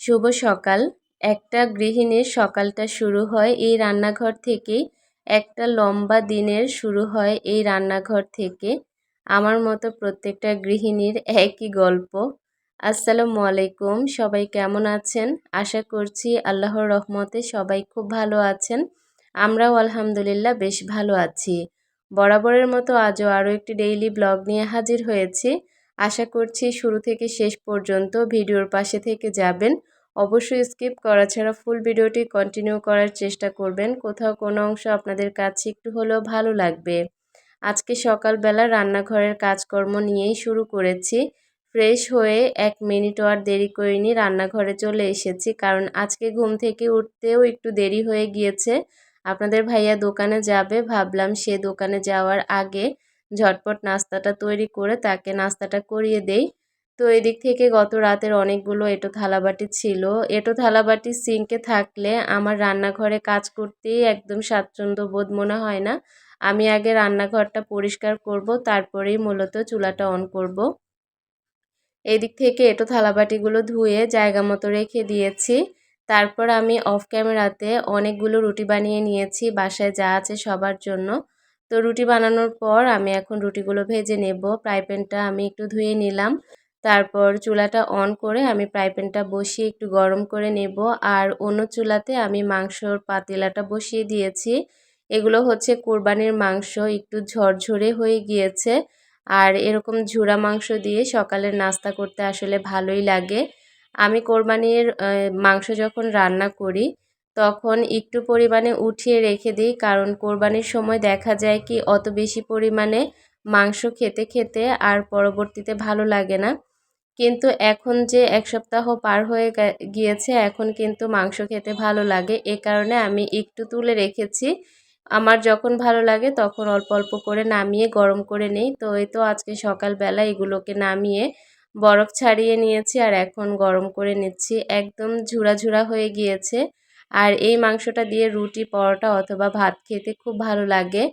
শুভ সকাল। একটা গৃহিণীর সকালটা শুরু হয় এই রান্নাঘর থেকেই একটা লম্বা দিনের শুরু হয় এই রান্নাঘর থেকে। আমার মতো প্রত্যেকটা গৃহিণীর একই গল্প। আসসালামু আলাইকুম, সবাই কেমন আছেন? আশা করছি আল্লাহর রহমতে সবাই খুব ভালো আছেন। আমরাও আলহামদুলিল্লাহ বেশ ভালো আছি। বরাবরের মতো আজও আরও একটি ডেইলি ব্লগ নিয়ে হাজির হয়েছি। আশা করছি শুরু থেকে শেষ পর্যন্ত ভিডিওর পাশে থেকে যাবেন। অবশ্যই স্কিপ করা ছাড়া ফুল ভিডিওটি কন্টিনিউ করার চেষ্টা করবেন। কোথাও কোনো অংশ আপনাদের কাছে একটু হলেও ভালো লাগবে। আজকে সকালবেলা রান্নাঘরের কাজকর্ম নিয়েই শুরু করেছি। ফ্রেশ হয়ে এক মিনিটও আর দেরি করিনি রান্নাঘরে চলে এসেছি, কারণ আজকে ঘুম থেকে উঠতেও একটু দেরি হয়ে গিয়েছে। আপনাদের ভাইয়া দোকানে যাবে, ভাবলাম সে দোকানে যাওয়ার আগে ঝটপট নাস্তাটা তৈরি করে তাকে নাস্তাটা করিয়ে দেই। তো এদিক থেকে গত রাতের অনেকগুলো এটো থালাবাটি ছিল। এটো থালাবাটি সিঙ্কে থাকলে আমার রান্নাঘরে কাজ করতেই একদম স্বাচ্ছন্দ্য বোধ মনে হয় না। আমি আগে রান্নাঘরটা পরিষ্কার করব, তারপরেই মূলত চুলাটা অন করব। এদিক থেকে এটো থালাবাটিগুলো ধুয়ে জায়গা মতো রেখে দিয়েছি। তারপর আমি অফ ক্যামেরাতে অনেকগুলো রুটি বানিয়ে নিয়েছি, বাসায় যা আছে সবার জন্য। তো রুটি বানানোর পর আমি এখন রুটিগুলো ভেজে নেব। ফ্রাই প্যানটা আমি একটু ধুয়ে নিলাম। তারপর চুলাটা অন করে আমি প্যানটা বসিয়ে একটু গরম করে নেব। আর অন্য চুলাতে আমি মাংসর পাতিলাটা বসিয়ে দিয়েছি। এগুলো হচ্ছে কোরবানির মাংস, একটু ঝরঝরে হয়ে গিয়েছে। আর এরকম ঝুরা মাংস দিয়ে সকালের নাস্তা করতে আসলে ভালোই লাগে। আমি কোরবানির মাংস যখন রান্না করি, তখন একটু পরিমাণে উঠিয়ে রেখে দিই। কারণ কোরবানির সময় দেখা যায় কি, অত বেশি পরিমাণে মাংস খেতে খেতে আর পরবর্তীতে ভালো লাগে না। কিন্তু এখন যে এক সপ্তাহ পার হয়ে গিয়েছে, এখন কিন্তু মাংস খেতে ভালো লাগে। এ কারণে আমি একটু তুলে রেখেছি। আমার যখন ভালো লাগে তখন অল্প অল্প করে নামিয়ে গরম করে নেই। তো এই তো আজকে সকালবেলা এগুলোকে নামিয়ে বরফ ছাড়িয়ে নিয়েছি আর এখন গরম করে নিচ্ছি। একদম ঝুরা ঝুরা হয়ে গিয়েছে। আর এই মাংসটা দিয়ে রুটি, পরোটা অথবা ভাত খেতে খুব ভালো লাগে।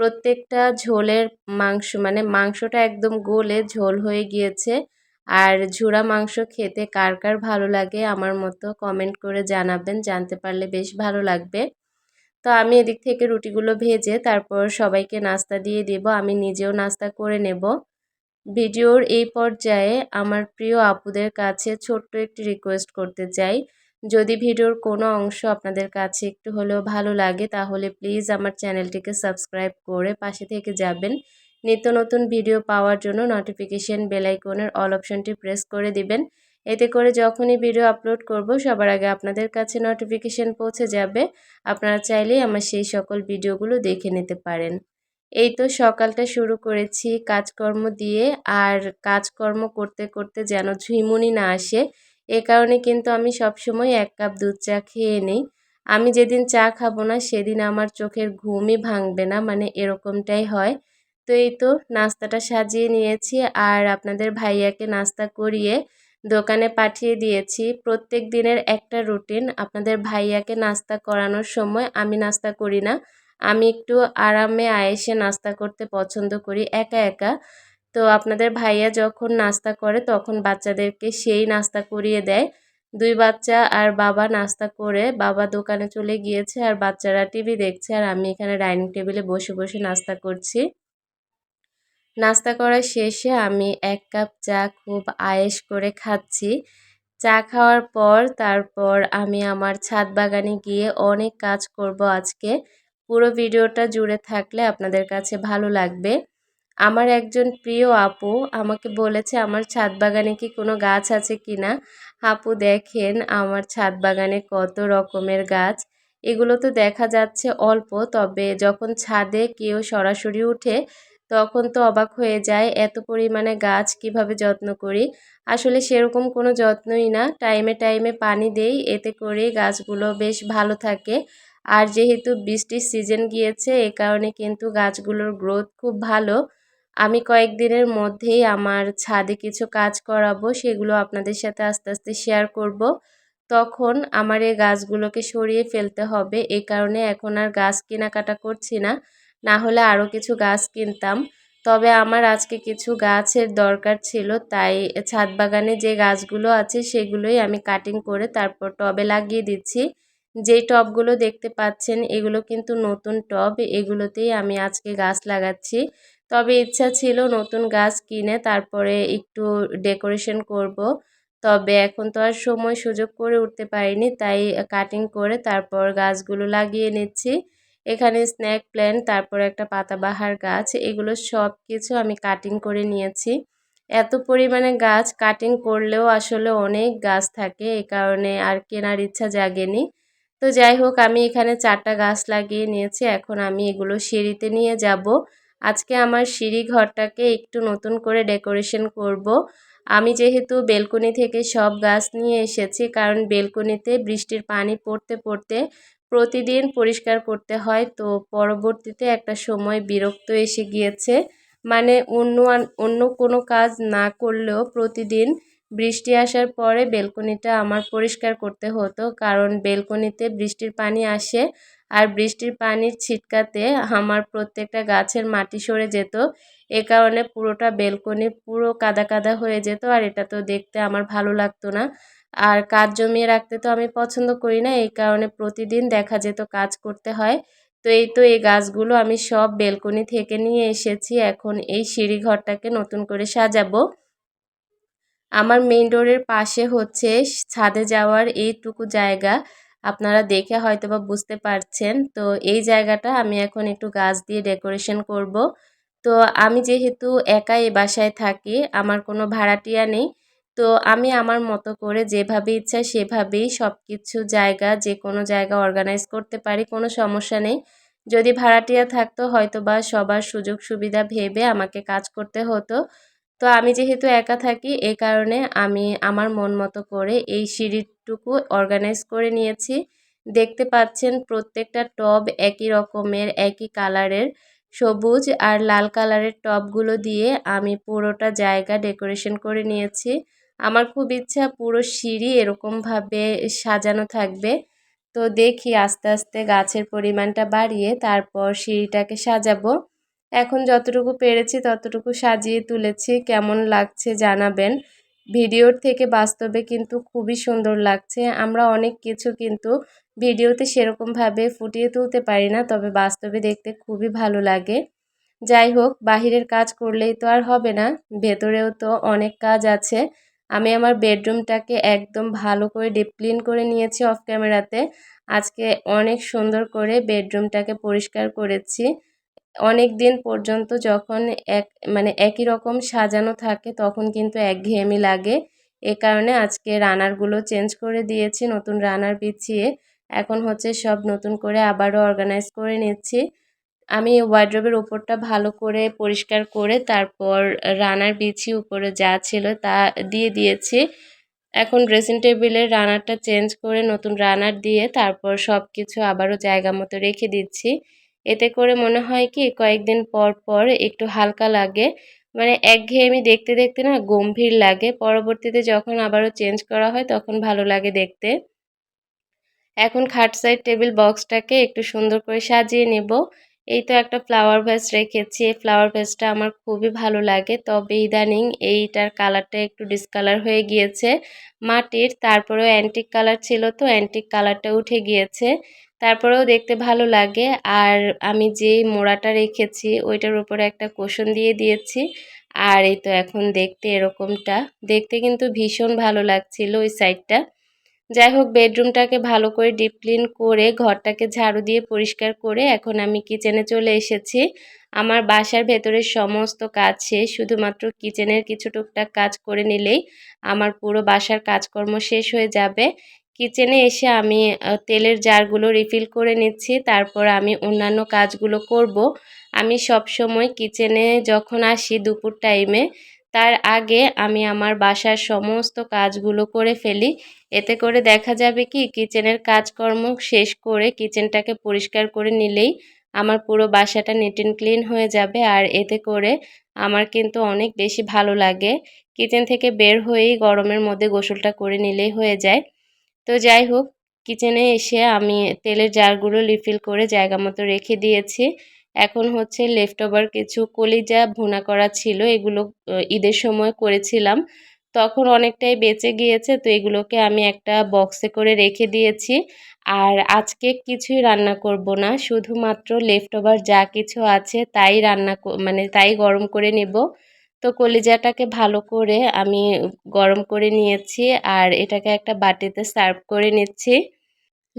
প্রত্যেকটা ঝোলের মাংস মানে মাংসটা একদম গোলে ঝোল হয়ে গিয়েছে। আর ঝুরা মাংস খেতে কার কার ভালো লাগে আমার মতো কমেন্ট করে জানাবেন, জানতে পারলে বেশ ভালো লাগবে। তো আমি এদিক থেকে রুটিগুলো ভেজে তারপর সবাইকে নাস্তা দিয়ে দেব, আমি নিজেও নাস্তা করে নেব। ভিডিওর এই পর্যায়ে আমার প্রিয় আপুদের কাছে ছোট্ট একটি রিকোয়েস্ট করতে চাই। যদি ভিডিওর কোনো অংশ আপনাদের কাছে একটু হলেও ভালো লাগে, তাহলে প্লিজ আমার চ্যানেলটিকে সাবস্ক্রাইব করে পাশে থেকে যাবেন। নিত্য নতুন ভিডিও পাওয়ার জন্য নোটিফিকেশন বেলাইকনের অল অপশনটি প্রেস করে দিবেন। এতে করে যখনই ভিডিও আপলোড করব, সবার আগে আপনাদের কাছে নোটিফিকেশন পৌঁছে যাবে। আপনারা চাইলেই আমার সেই সকল ভিডিওগুলো দেখে নিতে পারেন। এই তো সকালটা শুরু করেছি কাজকর্ম দিয়ে, আর কাজকর্ম করতে করতে যেন ঝুইমুনি না আসে, এ কারণে কিন্তু আমি সবসময় এক কাপ দুধ চা খেয়ে নিই। আমি যেদিন চা খাব না, সেদিন আমার চোখের ঘুমই ভাঙবে না মানে এরকমটাই হয়। তো এই তো নাস্তাটা সাজিয়ে নিয়েছি আর আপনাদের ভাইয়াকে নাস্তা করিয়ে দোকানে পাঠিয়ে দিয়েছি। প্রত্যেক দিনের একটা রুটিন, আপনাদের ভাইয়াকে নাস্তা করানোর সময় আমি নাস্তা করি না। আমি একটু আরামে, আয়েসে নাস্তা করতে পছন্দ করি, একা একা। তো আপনাদের ভাইয়া যখন নাস্তা করে তখন বাচ্চাদেরকে সেই নাস্তা করিয়ে দেয়। দুই বাচ্চা আর বাবা নাস্তা করে বাবা দোকানে চলে গিয়েছে আর বাচ্চারা টিভি দেখছে আর আমি এখানে ডাইনিং টেবিলে বসে বসে নাস্তা করছি। নাস্তা করা শেষে আমি এক কাপ চা খুব আয়েস করে খাচ্ছি। চা খাওয়ার পর, তারপর আমি আমার ছাদ বাগানে গিয়ে অনেক কাজ করব আজকে। পুরো ভিডিওটা জুড়ে থাকলে আপনাদের কাছে ভালো লাগবে। আমার একজন প্রিয় আপু আমাকে বলেছে, আমার ছাদ বাগানে কি কোনো গাছ আছে কি না? আপু দেখেন আমার ছাদ বাগানে কত রকমের গাছ। এগুলো তো দেখা যাচ্ছে অল্প, তবে যখন ছাদে কেউ সরাসরি উঠে তখন তো অবাক হয়ে যায়, এত পরিমাণে গাছ কীভাবে যত্ন করি? আসলে সেরকম কোনো যত্নই না। টাইমে টাইমে পানি দেই, এতে করে গাছগুলো বেশ ভালো থাকে। আর যেহেতু বৃষ্টির সিজন গিয়েছে, এ কারণে কিন্তু গাছগুলোর গ্রোথ খুব ভালো। আমি কয়েকদিনের মধ্যেই আমার ছাদে কিছু কাজ করাবো, সেগুলো আপনাদের সাথে আস্তে আস্তে শেয়ার করব। তখন আমার এই গাছগুলোকে সরিয়ে ফেলতে হবে। এই কারণে এখন আর গাছ কেনাকাটা করছি না। না হলে আরও কিছু গাছ কিনতাম। তবে আমার আজকে কিছু গাছের দরকার ছিল, তাই ছাদ বাগানে যে গাছগুলো আছে সেগুলোই আমি কাটিং করে তারপর টবে লাগিয়ে দিচ্ছি। যেই টবগুলো দেখতে পাচ্ছেন, এগুলো কিন্তু নতুন টব, এগুলোতেই আমি আজকে গাছ লাগাচ্ছি। তবে ইচ্ছা ছিল নতুন গাছ কিনে তারপরে একটু ডেকোরেশন করব। তবে এখন তো আর সময় সুযোগ করে উঠতে পারিনি, তাই কাটিং করে তারপর গাছগুলো লাগিয়ে নিচ্ছি। এখানে স্ন্যাক প্ল্যান্ট, তারপর একটা পাতাবাহার গাছ, এগুলো সব কিছু আমি কাটিং করে নিয়েছি। এত পরিমাণে গাছ কাটিং করলেও আসলে অনেক গাছ থাকে এই কারণে আর কেনার ইচ্ছা জাগেনি। তো যাই হোক, আমি এখানে চারটা গাছ লাগিয়ে নিয়েছি, এখন আমি এগুলো সিঁড়িতে নিয়ে যাব। আজকে আমার সিঁড়ি ঘরটাকে একটু নতুন করে ডেকোরেশন করব। আমি যেহেতু বেলকনি থেকে সব গাছ নিয়ে এসেছি, কারণ বেলকনিতে বৃষ্টির পানি পড়তে পড়তে প্রতিদিন পরিষ্কার করতে হয়। তো পরবর্তীতে একটা সময় বিরক্ত এসে গিয়েছে। মানে অন্য অন্য কোনো কাজ না করলেও প্রতিদিন বৃষ্টি আসার পরে বেলকনিটা আমার পরিষ্কার করতে হতো। কারণ বেলকনিতে বৃষ্টির পানি আসে আর বৃষ্টির পানির ছিটকাতে আমার প্রত্যেকটা গাছের মাটি সরে যেত। এ কারণে পুরোটা বেলকনি পুরো কাদা কাদা হয়ে যেত আর এটা তো দেখতে আমার ভালো লাগতো না। আর কাজ জমিয়ে রাখতে তো আমি পছন্দ করি না, এই কারণে প্রতিদিন দেখা যেত কাজ করতে হয়। তো এই তো এই গাছগুলো আমি সব বেলকনি থেকে নিয়ে এসেছি, এখন এই সিঁড়ি ঘরটাকে নতুন করে সাজাবো। আমার মেইন ডোরের পাশে হচ্ছে ছাদে যাওয়ার এইটুকু জায়গা, আপনারা দেখে হয়তো বা বুঝতে পারছেন। তো এই জায়গাটা আমি এখন একটু গাছ দিয়ে ডেকোরেশন করব। তো আমি যেহেতু একাই বাসায় থাকি, আমার কোনো ভাড়াটিয়া নেই তো আমি আমার মতো করে যেভাবে ইচ্ছা সেভাবেই সব কিছু জায়গা যে কোনো জায়গা অর্গানাইজ করতে পারি, কোনো সমস্যা নেই। যদি ভাড়াটিয়া থাকতো হয়তো বা সবার সুযোগ সুবিধা ভেবে আমাকে কাজ করতে হতো। তো আমি যেহেতু একা থাকি এই কারণে আমি আমার মন মতো করে এই সিঁড়িটুকু অর্গানাইজ করে নিয়েছি। দেখতে পাচ্ছেন প্রত্যেকটা টব একই রকমের, একই কালারের। সবুজ আর লাল কালারের টবগুলো দিয়ে আমি পুরোটা জায়গা ডেকোরেশন করে নিয়েছি। আমার খুব ইচ্ছা পুরো সিঁড়ি এরকমভাবে সাজানো থাকবে। তো দেখি আস্তে আস্তে গাছের পরিমাণটা বাড়িয়ে তারপর সিঁড়িটাকে সাজাবো। এখন যতটুকু পেরেছি ততটুকু সাজিয়ে তুলেছি। কেমন লাগছে জানাবেন। ভিডিওর থেকে বাস্তবে কিন্তু খুবই সুন্দর লাগছে। আমরা অনেক কিছু কিন্তু ভিডিওতে সেরকমভাবে ফুটিয়ে তুলতে পারি না, তবে বাস্তবে দেখতে খুবই ভালো লাগে। যাই হোক, বাহিরের কাজ করলেই তো আর হবে না। ভেতরেও তো অনেক কাজ আছে। আমি আমার বেডরুমটাকে একদম ভালো করে ডিপ ক্লিন করে নিয়েছি অফ ক্যামেরাতে। আজকে অনেক সুন্দর করে বেডরুমটাকে পরিষ্কার করেছি। অনেক দিন পর্যন্ত যখন এক মানে একই রকম সাজানো থাকে তখন কিন্তু একঘেয়েমি লাগে। এ কারণে আজকে রানারগুলো চেঞ্জ করে দিয়েছি, নতুন রানার বিছিয়ে। এখন হচ্ছে সব নতুন করে আবারও অর্গানাইজ করে নিচ্ছি। আমি ওয়ার্ড্রবের ওপরটা ভালো করে পরিষ্কার করে তারপর রানার বিছি উপরে যা ছিল তা দিয়ে দিয়েছি। এখন ড্রেসিং টেবিলের রানারটা চেঞ্জ করে নতুন রানার দিয়ে তারপর সব কিছু আবারও জায়গা মতো রেখে দিচ্ছি। এতে করে মনে হয় কি কয়েকদিন পর পর একটু হালকা লাগে। মানে একঘেয়েমি দেখতে দেখতে না গম্ভীর লাগে। পরবর্তীতে যখন আবারও চেঞ্জ করা হয় তখন ভালো লাগে দেখতে। এখন খাট সাইড টেবিল বক্সটাকে একটু সুন্দর করে সাজিয়ে নেব। এই তো একটা ফ্লাওয়ার ভ্যাস রেখেছি। এই ফ্লাওয়ার ভ্যাসটা আমার খুবই ভালো লাগে। তবে ইদানিং এইটার কালারটা একটু ডিসকালার হয়ে গিয়েছে মাটির। তারপরেও অ্যান্টিক কালার ছিল তো অ্যান্টিক কালারটা উঠে গিয়েছে। তারপরেও দেখতে ভালো লাগে। আর আমি যে মোড়াটা রেখেছি, ওইটার উপরে একটা কোষণ দিয়ে দিয়েছি। আর এই তো এখন দেখতে এরকমটা। দেখতে কিন্তু ভীষণ ভালো লাগছিল ওই সাইডটা যাই হোক বেডরুমটাকে ভালো করে ডিপ ক্লিন করে ঘরটাকে ঝাড়ু দিয়ে পরিষ্কার করে এখন আমি কিচেনে চলে এসেছি। আমার বাসার ভেতরের সমস্ত কাজ শেষ, শুধুমাত্র কিচেনের কিছু টুকটাক কাজ করে নিলেই আমার পুরো বাসার কাজকর্ম শেষ হয়ে যাবে। কিচেনে এসে আমি তেলের জারগুলো রিফিল করে নিচ্ছি, তারপর আমি অন্যান্য কাজগুলো করব। আমি সব সময় কিচেনে যখন আসি দুপুর টাইমে তার আগে আমি আমার বাসার সমস্ত কাজগুলো করে ফেলি। এতে করে দেখা যাবে কি, কিচেনের কাজকর্ম শেষ করে কিচেনটাকে পরিষ্কার করে নিলেই আমার পুরো বাসাটা নিট অ্যান্ড ক্লিন হয়ে যাবে। আর এতে করে আমার কিন্তু অনেক বেশি ভালো লাগে। কিচেন থেকে বের হয়েই গরমের মধ্যে গোসলটা করে নিলেই হয়ে যায়। তো যাই হোক, কিচেনে এসে আমি তেলের জারগুলো রিফিল করে জায়গা মতো রেখে দিয়েছি। এখন হচ্ছে লেফট ওভার কিছু কলিজা ভুনা করা ছিল, এগুলো ঈদের সময় করেছিলাম। তখন অনেকটাই বেঁচে গিয়েছে, তো এগুলোকে আমি একটা বক্সে করে রেখে দিয়েছি। আর আজকে কিছুই রান্না করব না, শুধুমাত্র লেফট ওভার যা কিছু আছে তাই রান্না মানে তাই গরম করে নেব। তো কলিজাটাকে ভালো করে আমি গরম করে নিয়েছি, আর এটাকে একটা বাটিতে সার্ভ করে নিচ্ছি।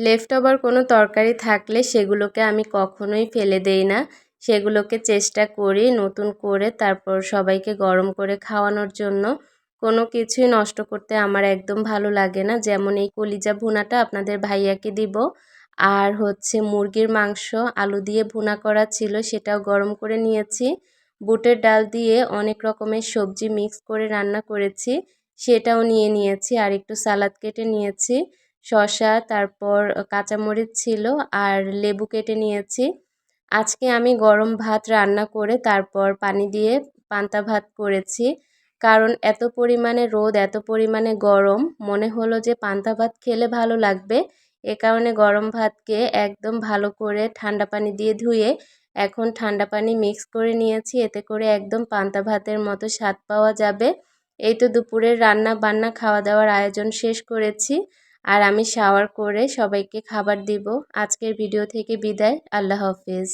লেফট ওভার কোনো তরকারি থাকলে সেগুলোকে আমি কখনোই ফেলে দেই না। সেগুলোকে চেষ্টা করি নতুন করে তারপর সবাইকে গরম করে খাওয়ানোর জন্য। কোনো কিছুই নষ্ট করতে আমার একদম ভালো লাগে না। যেমন এই কলিজা ভুনাটা আপনাদের ভাইয়াকে দিব। আর হচ্ছে মুরগির মাংস, আলু দিয়ে ভুনা করা ছিল, সেটাও গরম করে নিয়েছি। বুটের ডাল দিয়ে অনেক রকমের সবজি মিক্স করে রান্না করেছি, সেটাও নিয়ে নিয়েছি। আর একটু সালাদ কেটে নিয়েছি। শশা তারপর কাঁচামরিচ ছিল আর লেবু কেটে নিয়েছি। আজকে আমি গরম ভাত রান্না করে তারপর পানি দিয়ে পান্তা ভাত করেছি। কারণ এত পরিমাণে রোদ, এত পরিমাণে গরম, মনে হলো যে পান্তা ভাত খেলে ভালো লাগবে। এ কারণে গরম ভাতকে একদম ভালো করে ঠান্ডা পানি দিয়ে ধুয়ে এখন ঠান্ডা পানি মিক্স করে নিয়েছি। এতে করে একদম পান্তা ভাতের মতো স্বাদ পাওয়া যাবে। এই তো দুপুরের রান্না বান্না খাওয়া দাওয়ার আয়োজন শেষ করেছি। আর আমি শাওয়ার করে সবাইকে খাবার দিব। আজকের ভিডিও থেকে বিদায়। আল্লাহ হাফিজ।